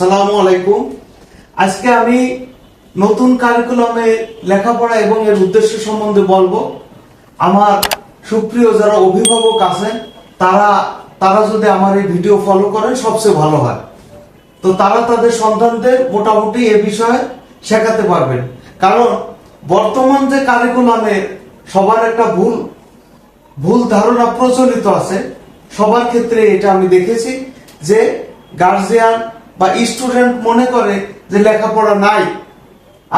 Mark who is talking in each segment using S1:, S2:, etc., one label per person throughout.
S1: সালামু আলাইকুম। আজকে আমি নতুন কারিকুলামে লেখাপড়া এবং এর উদ্দেশ্য সম্বন্ধে বলব। আমার সুপ্রিয় যারা অভিভাবক আছেন, তারা তারা যদি আমার এই ভিডিও ফলো করেন, সবচেয়ে ভালো হয়। তো তারা তাদের সন্তানদের মোটামুটি এ বিষয়ে শেখাতে পারবেন। কারণ বর্তমান যে কারিকুলামে সবার একটা ভুল ভুল ধারণা প্রচলিত আছে, সবার ক্ষেত্রে এটা আমি দেখেছি যে গার্জিয়ান বা স্টুডেন্ট মনে করে যে লেখাপড়া নাই,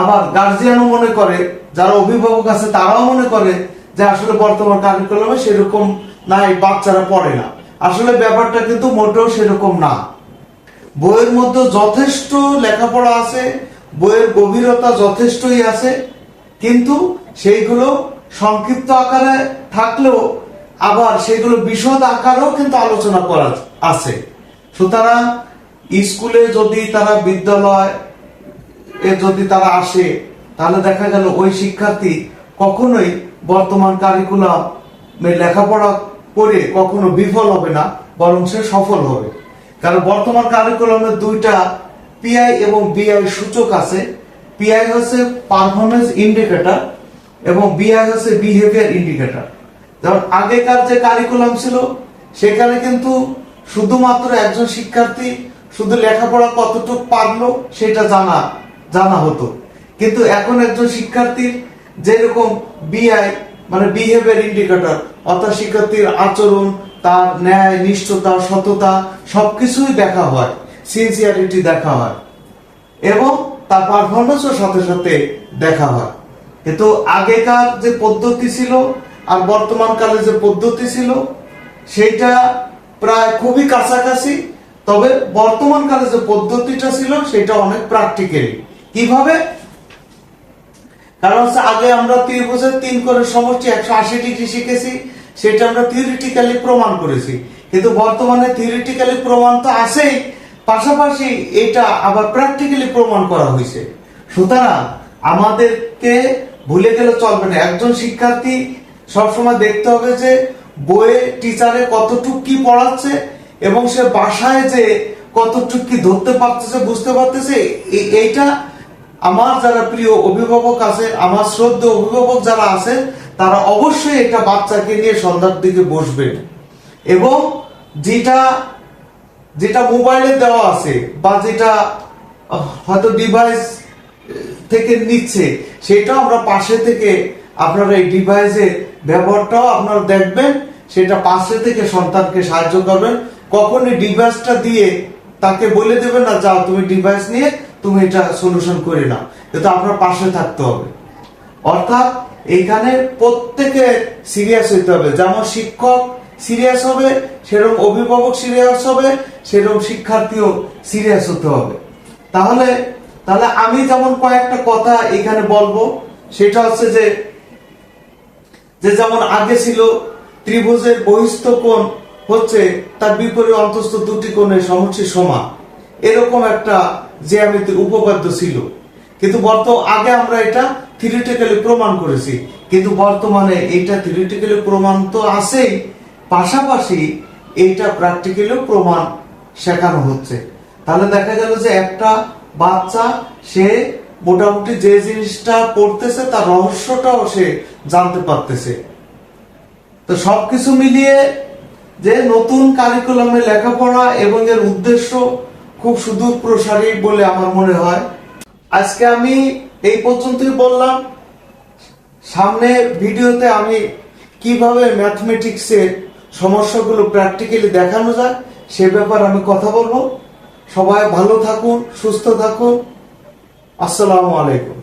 S1: আবার গার্জিয়ানও মনে করে, যারা অভিভাবক আছে তারাও মনে করে যে আসলে বর্তমান কারিকুলামে সেরকম নাই, বাচ্চারা পড়ে না। আসলে ব্যাপারটা কিন্তু মোটেও সেরকম না। বইয়ের মধ্যে যথেষ্ট লেখাপড়া আছে, বইয়ের গভীরতা যথেষ্টই আছে, কিন্তু সেইগুলো সংক্ষিপ্ত আকারে থাকলেও আবার সেগুলো বিশদ আকারেও কিন্তু আলোচনা করা আছে। সুতরাং স্কুলে যদি তারা বিদ্যালয় এ যদি তারা আসে, তাহলে দেখা গেল ওই শিক্ষার্থী কখনোই বর্তমান কারিকুলাম লেখাপড়া করে কখনো বিফল হবে না, বরং সে সফল হবে। কারণ বর্তমান কারিকুলামের দুইটা পিআই এবং বিআই সূচক আছে। পিআই হচ্ছে পারফরমেন্স ইন্ডিকেটর এবং বিআই হচ্ছে বিহেভিয়ার ইন্ডিকেটর যেমন আগেকার যে কারিকুলাম ছিল, সেখানে কিন্তু শুধুমাত্র একজন শিক্ষার্থী শুধু লেখাপড়া কতটুকু পারল সেটা জানা জানা হতো। কিন্তু এখন একজন শিক্ষার্থীর যেরকম বিআই মানে বিহেভিয়ার ইন্ডিকেটর অর্থাৎ শিক্ষার্থীর আচরণ, তার ন্যায়, নিষ্ঠতা, সততা, সবকিছুই দেখা হয় সিনসিয়ারিটি দেখা হয়, এবং তার পারফরমেন্সও সাথে সাথে দেখা হয়। কিন্তু আগেকার যে পদ্ধতি ছিল আর বর্তমান কালে যে পদ্ধতি ছিল, সেইটা প্রায় খুবই কাছাকাছি তবে বর্তমান কালে যে পদ্ধতিটা ছিল, সেটা অনেক প্র্যাকটিক্যালি কীভাবে? কারণ হচ্ছে আগে আমরা ত্রিভুজের তিন করে সমষ্টি একশো আশি ডিগ্রি শিখেছি, সেটা আমরা থিওরিটিক্যালি প্রমাণ করেছি। কিন্তু বর্তমানে থিওরিটিক্যালি প্রমাণ তো আছেই, পাশাপাশি এটা আবার প্র্যাকটিক্যালি প্রমাণ করা হয়েছে। সুতরাং আমাদেরকে ভুলে গেলে চলবে না। একজন শিক্ষার্থী সবসময় দেখতে হবে যে বইয়ে টিচারে কতটুক কি পড়াচ্ছে এবং সে বাসায় যে কতটুক কি ধরতে পারতেছে, বুঝতে পারতেছে এইটা আমার যারা প্রিয় অভিভাবক আছে, আমার শ্রদ্ধ অভিভাবক যারা আছে, তারা অবশ্যই এটা বাচ্চাকে নিয়ে সন্ধ্যার দিকে বসবে। এবং যেটা যেটা মোবাইলে দেওয়া আছে, বা যেটা হয়তো ডিভাইস থেকে নিচ্ছে সেটা আমরা পাশে থেকে আপনারা এই ডিভাইসের ব্যবহারটাও আপনারা দেখবেন, সেটা পাশে থেকে সন্তানকে সাহায্য করবেন। কখনই ডিভাইসটা দিয়ে তাকে বলে দেবে না, যাও, তুমি ডিভাইস নিয়ে তুমি এটা সলিউশন করে নাও। কিন্তু আপনার পাশে থাকতে হবে। অর্থাৎ এইখানে প্রত্যেকে সিরিয়াস হইতে হবে। যেমন শিক্ষক সিরিয়াস হবে, সেরকম অভিভাবক সিরিয়াস হবে, সেরকম শিক্ষার্থীও সিরিয়াস হতে হবে। তাহলে তাহলে আমি যেমন কয়েকটা কথা এখানে বলব, সেটা হচ্ছে যে যে যেমন আগে ছিল ত্রিভুজের বহিস্থ কোণ হচ্ছে তার বিপরীত অন্তস্থ দুটি কোণের সমষ্টি সমান। এরকম একটা জ্যামিতির উপপাদ্য ছিল। কিন্তু বর্ত আগে আমরা এটা থিওরিটিক্যালি প্রমাণ করেছি। কিন্তু বর্তমানে এটা থিওরিটিক্যালি প্রমাণ তো আছেই। পাশাপাশি এইটা প্র্যাকটিক্যালিও প্রমাণ শেখানো হচ্ছে। তাহলে দেখা গেল যে একটা বাচ্চা, সে মোটামুটি যে জিনিসটা পড়তেছে, তার রহস্যটাও সে জানতে পারতেছে। তো সবকিছু মিলিয়ে যে নতুন কারিকুলামে লেখাপড়া এবং এর উদ্দেশ্য খুব সুদূর প্রসারী বলে আমার মনে হয়। আজকে আমি এই পর্যন্তই বললাম। সামনে ভিডিওতে আমি কীভাবে ম্যাথমেটিক্সের সমস্যাগুলো প্র্যাকটিক্যালি দেখানো যায় সে ব্যাপারে আমি কথা বলব। সবাই ভালো থাকুন, সুস্থ থাকুন। আসসালামু আলাইকুম।